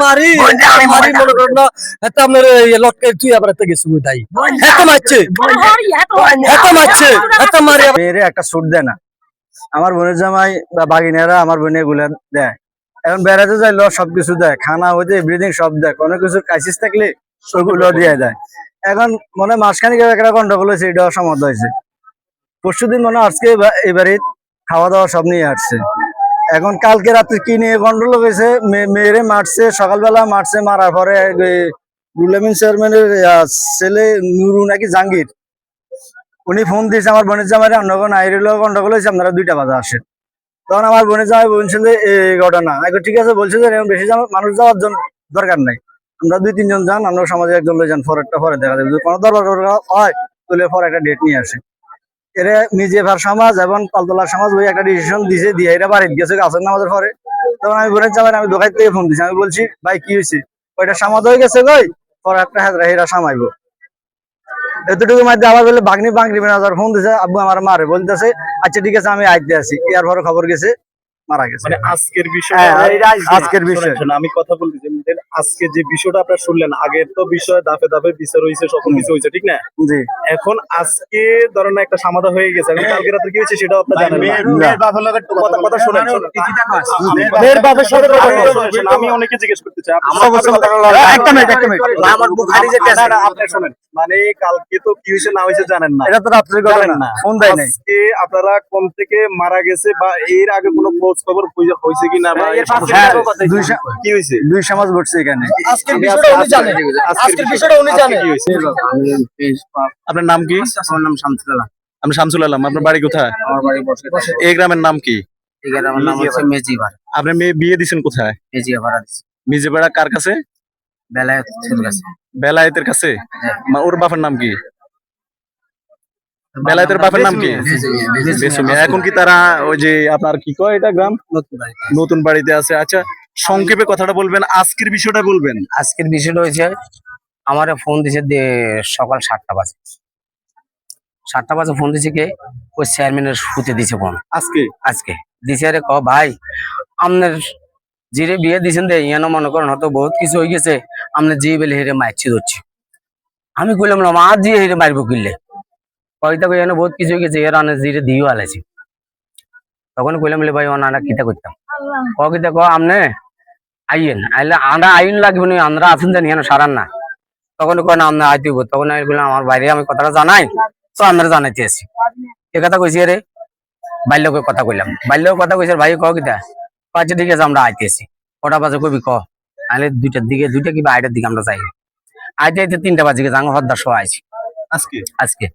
মারি বোনটা মারি মনে করেন না এত আপনার লটকে তুই আবার এত গেছি তাই এত মারছে। এত মারছে। এত মারি মেয়েরে একটা সুট দেয় না। আমার বোনের জামাই বা বাগিনারা আমার বোনে গুলা দেয়। এখন বেড়াতে যাইলো সবকিছু দেয়। খানা হইতে এভরিথিং সব দেয়। কোনো কিছু ক্রাইসিস থাকলে ওইগুলো দিয়ে দেয়। এখন মনে হয় মাসখানিক একটা গন্ডগোল হয়েছে এটাও সমাধ হয়েছে। পরশু দিন মনে আজকে এবা- এবারে খাওয়া দাওয়া সব নিয়ে আসছে। এখন কালকে রাত্রে কি নিয়ে গন্ডগোল হয়েছে? মেয়েরে মারছে সকালবেলা মারছে মারার পরে রুলামিন চেয়ারম্যানের ছেলে নুরু নাকি জাহাঙ্গীর উনি ফোন দিয়েছে আমার বোনের জামাই অন্যগণ আইরিল গন্ডগোল হয়েছে আপনারা দুইটা বাজে আসেন। তখন আমার বোনের জামাই বলছিল যে এই ঘটনা। বলি, ঠিক আছে বলছে যে বেশি মানুষ যাওয়ার জন্য দরকার নাই। আমরা দুই তিনজন যান আমরা সমাজে একজন লই যান পরেরটা ফরে দেখা যাবে। যদি কোনো দরকার হয় তাহলে পরে একটা ডেট নিয়ে আসে। এরা সমাজ এবং সমাজ ওই একটা ডিসিশন দিয়ে এরা গেছে পরে তখন আমি বলেছি আমার আমি দোকান থেকে ফোন দিছি আমি বলছি ভাই কি হয়েছে ওইটা সমাজ হয়ে গেছে গই পরে একটা হেদরা হেরা সামাইবো এতটুকু আবার বলে বাগনি বাগনি ফোন দিছে আব্বু আমার মারে বলতেছে আচ্ছা ঠিক আছে আমি আইতে আসি ইয়ার পরে খবর গেছে মারা গেছে। মানে আজকের বিষয় হ্যাঁ, আজকের বিষয়। আমি কথা বলতেছি যে আজকে যে বিষয়টা আপনারা শুনলেন আগের তো বিষয় বিচার হয়েছে সকল কিছু হয়েছে ঠিক না? জি। এখন আজকে ধরেন একটা সমাধা হয়ে গেছে এখন কালকে রাতে কি হয়েছে সেটাও আপনার জানেন না। কথা কথা শোনেন। মেয়ের বাপের সাথে আমি অনেকে জিজ্ঞেস করতে চাই। একটা মিনিট একটা মিনিট আমার বুখারি যে আপনি শোনেন মানে কালকে তো কি হয়েছে না হয়েছে জানেন না। এটা তো রাত্রে জানেন ঘটনা না। ফোন দেয় নাই। আজকে আপনারা কোন থেকে মারা গেছে বা এর আগে কোনো খোঁজ খবর হয়েছে- কিনা বা হ্যাঁ, দুই কি হয়েছে? দুই সমাজ ঘটছে এখানে। আজকের বিষয়টা উনি জানে। আজকের বিষয়টা উনি জানে। কি হয়েছে? আপনার নাম কি? আমার নাম শামসুল আলম। আমি শামসুল আলম আপনার বাড়ি কোথায়? আমার বাড়ি বসে এই গ্রামের নাম কি? নাম হচ্ছে আপনি মেয়ে বিয়ে দিছেন কোথায়? মেজিয়া ভাড়া কার কাছে? কাছে। বেলায়েতের কাছে? মা- ওর বাপের নাম কি? বেলায়েতের বাপের নাম কি? বেসুমিয়া। এখন কি তারা ওই যে আপনার কি কয় এটা গ্রাম? নতুন বাড়িতে আছে। আচ্ছা সংক্ষেপে কথাটা বলবেন আজকের বিষয়টা বলবেন। আজকের বিষয়টা হয়েছে আমার ফোন দিছে সকাল সাতটা বাজে। সাতটা বাজে ফোন দিছে কে? ওই চেয়ারম্যানের শুতে দিছে ফোন আজকে? আজকে। দিছে আরে ক ভাই আপনার জিরে বিয়ে দিছেন দে ইয়ানো মনে করেন হয়তো বহুত কিছু হয়ে গেছে আপনার জি বেলে হেরে মারছি ধরছি। আমি কইলাম না মা জি হেরে মারবো কিনলে কয়টা কই বহুত কিছু হয়ে গেছে এর আনে জিরে দিও আলাইছি তখন কইলাম বলে ভাই অনারা কিতা করতাম? ক কিতা ক আমনে আইয়েন আইলে আমরা আইন লাগবে না আমরা আছেন জানি এখানে সারান না। তখন কয় না আমরা আইতে। তখন আমি বললাম আমার বাইরে আমি কথাটা জানাই তো আমরা জানাইতে আছি এ কথা কইছি রে বাল্যকে কথা কইলাম। বাল্যকে কথা কইছে ভাই ক কিতা আচ্ছা ঠিক আছে আমরা আইতেছি কটা বাজে কবি ক আইলে দুইটার দিকে দুইটা কিংবা আড়াইটার দিকে আমরা যাই। আইতে আইতে তিনটা বাজে গেছে আমি হদ্দার সময় আইছি। আজকে? আজকে।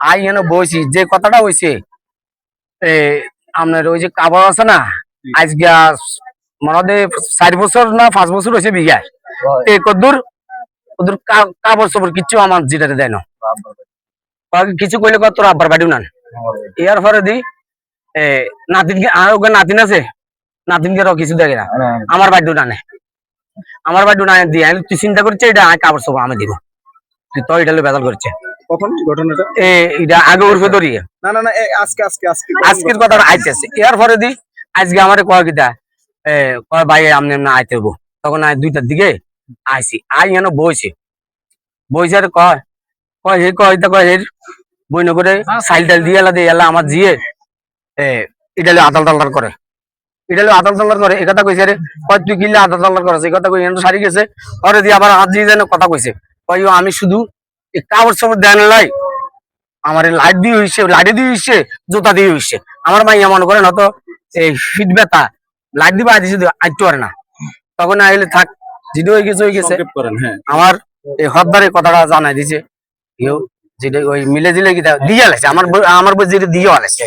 আই এনে বইছি যে কথাটা হইছে এ আপনার ওই যে কাবার আছে না আজকে আজ মনে হয় চার বছর না পাঁচ বছর হয়েছে বিঘায়। এ কদ্দুর কদ্দুর কা- কাপড় চোপড় কিচ্ছু আমার যেটাতে দেয় না। কিছু কইলে কত তোর আব্বার বাড়িও নান। ইয়ার পরে দি নাতিনকে আর ওকে নাতিন আছে নাতিনকে রও কিছু দেখে না। আমার বাড়িও নানে। আমার বাড়িও নানে দিয়ে আমি তুই চিন্তা করছে এটা কাপড় চোপড় আমি দিব। তুই তো এটা বেদাল করছে। কখন ঘটনাটা? এটা আগে উর্ফে ধরিয়ে। না না না আজকে আজকে আজকে আজকের কথাটা আইতেছে এর পরে দি আজকে আমার কয় কিতা কয় ভাই আমনে এমনি আইতে হব তখন আই দুইটার দিকে আইছি। আই এনে বইছে। বইছে আর কয় কয় হে কয় তা কয় হে বই করে সাইল টাইল দিয়ে এলা দিয়ে এলা আমার জিয়ে এ এটা আদাল তাল্লার করে। এটা আদাল তাল্লার করে এ কথা কইছে রে। কয় তুই কিনলে আদাল তাল্লার করছে? কথা কই সারি গেছে। পরে দিয়ে আবার হাত দিয়ে যেন কথা কইছে। কয় আমি শুধু কাপড় সাপড় দেন লাই। আমার লাইট দিয়ে হইছে লাইটে দিয়ে হইছে জুতা দিয়ে হইছে। আমার মাইয়া মনে করেন হতো এই ফিট ব্যথা লাইট দিবা দিছে আইতে পারে না। তখন আইলে থাক জিডি হয়ে গেছে হয়ে গেছে। হ্যাঁ। আমার এই হদ্দারে কথাটা জানাই দিছে। কেউ যেটা ওই মিলে দিলে কি দিয়ে আলেছে আমার আমার বই যেটা দিয়ে আলাইছে।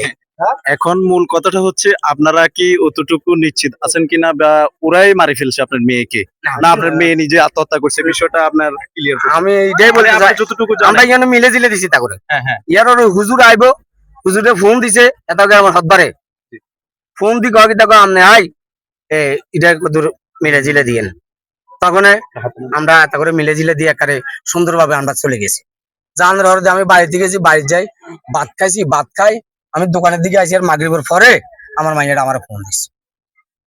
এখন মূল কথাটা হচ্ছে আপনারা কি অতটুকু নিশ্চিত আছেন কিনা বা ওরাই মারি ফেলছে আপনার মেয়েকে? না আপনার মেয়ে নিজে আত্মহত্যা করছে বিষয়টা আপনার ক্লিয়ার আমি এটাই বলতে চাই যতটুকু আমরা এখানে মিলে জিলে দিছি তা করে। হ্যাঁ হ্যাঁ। ইয়ার হুজুর আইব হুজুরে ফোন দিছে এত করে আমার হতবারে ফোন দি কয় কি দেখো আমনে আই এ এটা দূর মিলে জিলে দিয়েন। তখন আমরা এত করে মিলে জিলে দিয়ে একারে সুন্দরভাবে আমরা চলে গেছি। জানার হরে আমি বাড়িতে গেছি বাড়ি যাই ভাত খাইছি ভাত খাই আমি দোকানের দিকে আইছি আর মাগরিবের পরে আমার মাইয়াটা আমার ফোন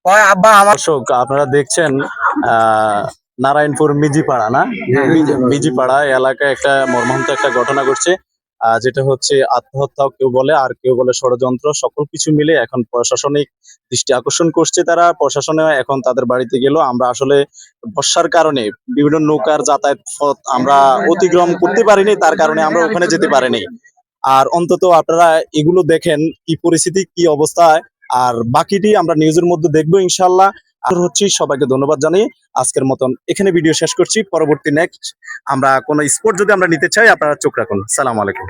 কয় আব্বা আমার দর্শক আপনারা দেখছেন আহ, নারায়ণপুর মিজিপাড়া না? মিজিপাড়া। এলাকায় একটা মর্মান্ত একটা ঘটনা ঘটছে। আহ, যেটা হচ্ছে আত্মহত্যাও কেউ বলে আর কেউ বলে ষড়যন্ত্র সকল কিছু মিলে এখন প্রশাসনিক দৃষ্টি আকর্ষণ করছে তারা। প্রশাসনে এখন তাদের বাড়িতে গেল। আমরা আসলে বর্ষার কারণে বিভিন্ন নৌকার যাতায়াত পথ আমরা অতিক্রম করতে পারিনি তার কারণে আমরা ওখানে যেতে পারিনি। আর অন্তত আপনারা এগুলো দেখেন কি পরিস্থিতি, কি অবস্থায় আর বাকিটি আমরা নিউজের মধ্যে দেখব ইনশাল্লাহ আর হচ্ছি সবাইকে ধন্যবাদ জানিয়ে আজকের মতন এখানে ভিডিও শেষ করছি। পরবর্তী নেক্সট আমরা কোনো স্পোর্ট যদি আমরা নিতে চাই, আপনারা চোখ রাখুন। সালাম আলাইকুম।